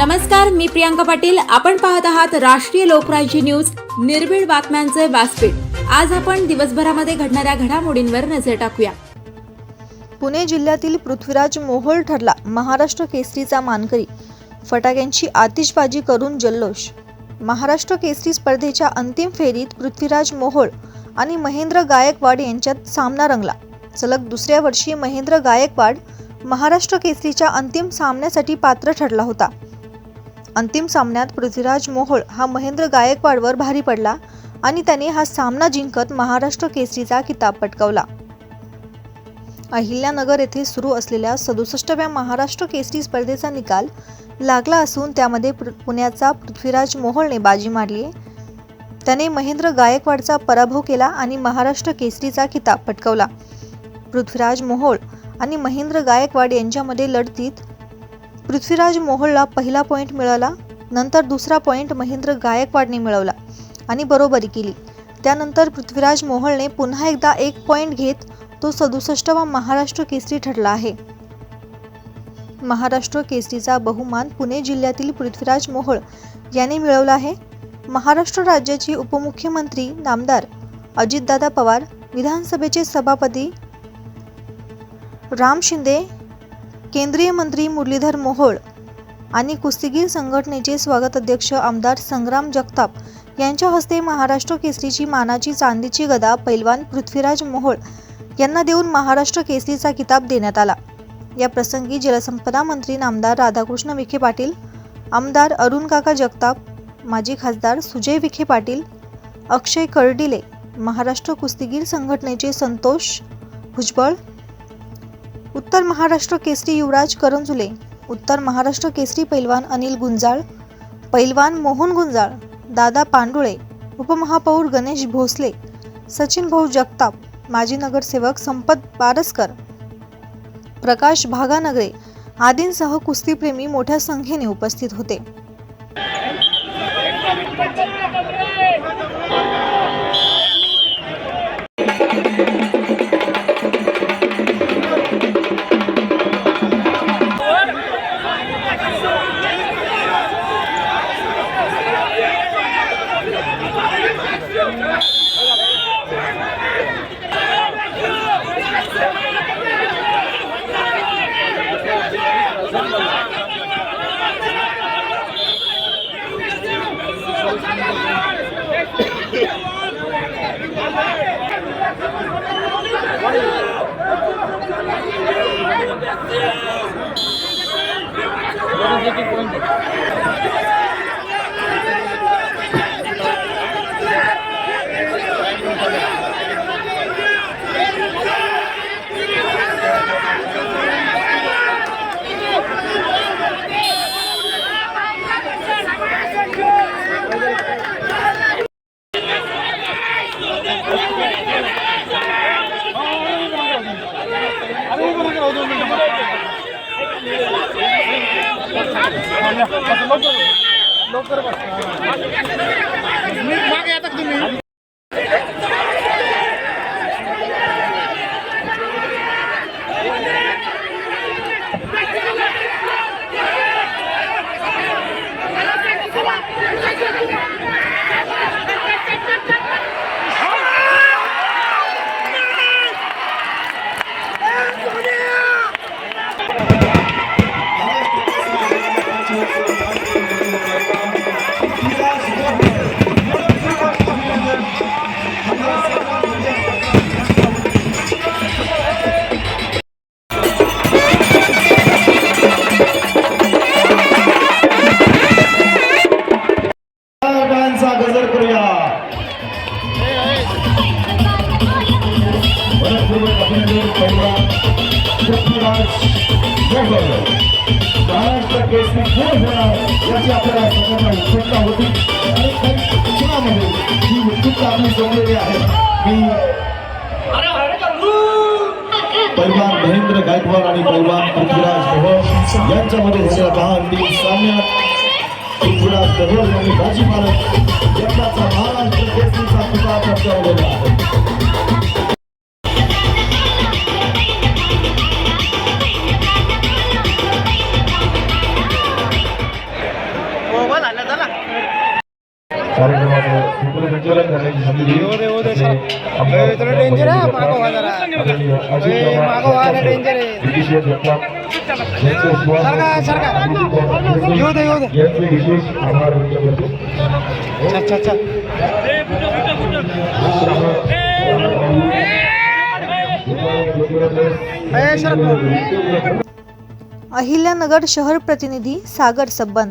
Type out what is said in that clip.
नमस्कार मी प्रियांका पाटील. आपण पाहत आहात राष्ट्रीय लोकराज्य न्यूज. निर्भीड बातम्यांचे व्यासपीठ. आज आपण दिवसभरामध्ये घडणाऱ्या घडामोडींवर नजर टाकूया. पुणे जिल्ह्यातील पृथ्वीराज मोहोळ ठरला महाराष्ट्र केसरीचा मानकरी. फटाक्यांची आतिषबाजी करून जल्लोष. महाराष्ट्र केसरी स्पर्धेच्या अंतिम फेरीत पृथ्वीराज मोहोळ आणि महेंद्र गायकवाड यांच्यात सामना रंगला. सलग दुसऱ्या वर्षी महेंद्र गायकवाड महाराष्ट्र केसरीच्या अंतिम सामन्यासाठी पात्र ठरला होता. अंतिम सामन्यात पृथ्वीराज मोहोळ हा महेंद्र गायकवाडवर भारी पडला आणि त्याने हा सामना जिंकत महाराष्ट्र केसरीचा किताब पटकावला. अहिल्यानगर येथे सुरू असलेल्या सदुसष्टव्या महाराष्ट्र केसरी स्पर्धेचा निकाल लागला असून त्यामध्ये पुण्याचा पृथ्वीराज मोहोळने बाजी मारली. त्याने महेंद्र गायकवाडचा पराभव केला आणि महाराष्ट्र केसरीचा किताब पटकावला. पृथ्वीराज मोहोळ आणि महेंद्र गायकवाड यांच्यामध्ये लढतीत पृथ्वीराज मोहोळला पहिला पॉईंट मिळाला नंतर दुसरा पॉईंट महेंद्र गायकवाडने मिळवला आणि बरोबरी केली. त्यानंतर पृथ्वीराज मोहोळने पुन्हा एकदा एक पॉईंट घेत तो सदुसष्टवा महाराष्ट्र केसरी ठरला आहे. महाराष्ट्र केसरीचा बहुमान पुणे जिल्ह्यातील पृथ्वीराज मोहोळ याने मिळवला आहे. महाराष्ट्र राज्याचे उपमुख्यमंत्री नामदार अजितदादा पवार विधानसभेचे सभापती राम शिंदे केंद्रीय मंत्री मुरलीधर मोहोळ आणि कुस्तीगीर संघटनेचे स्वागत अध्यक्ष आमदार संग्राम जगताप यांच्या हस्ते महाराष्ट्र केसरीची मानाची चांदीची गदा पैलवान पृथ्वीराज मोहोळ यांना देऊन महाराष्ट्र केसरीचा किताब देण्यात आला. या प्रसंगी जलसंपदा मंत्री नामदार राधाकृष्ण विखे पाटील आमदार अरुण काका जगताप माजी खासदार सुजय विखे पाटील अक्षय कर्डिले महाराष्ट्र कुस्तीगीर संघटनेचे संतोष भुजबळ उत्तर महाराष्ट्र केसरी युवराज करंजुले उत्तर महाराष्ट्र केसरी पैलवान अनिल गुंजाळ पैलवान मोहन गुंजाळ दादा पांडुळे उपमहापौर गणेश भोसले सचिन भाऊ जगताप माजी नगरसेवक संपत बारसकर प्रकाश भागानगरे आदींसह कुस्तीप्रेमी मोठ्या संख्येने उपस्थित होते. Thank you. गायांचा मनपूर्वक अभिनंदन पहिला पृथ्वीराज महाराष्ट्र केसरी कोण होणार याची आपल्याला उत्सुकता होती आणि काही ही उत्सुकता आपली जमलेली आहे की पैलवान महेंद्र गायकवाड आणि पैलवान पृथ्वीराज मोहोळ यांच्यामध्ये झालेल्या दहा अंतिम सामन्यात पृथ्वीराज मोहोळ यांनी बाजी मारत यंदाचा महाराष्ट्र केसरीचा किताब पटकावलेला आहे. कार्यक्रमाचं सूत्रसंचालन करण्याची संधी दिली. यांचे विशेष आभार व्यक्त करतो अहिल्यानगर शहर प्रतिनिधी सागर सबन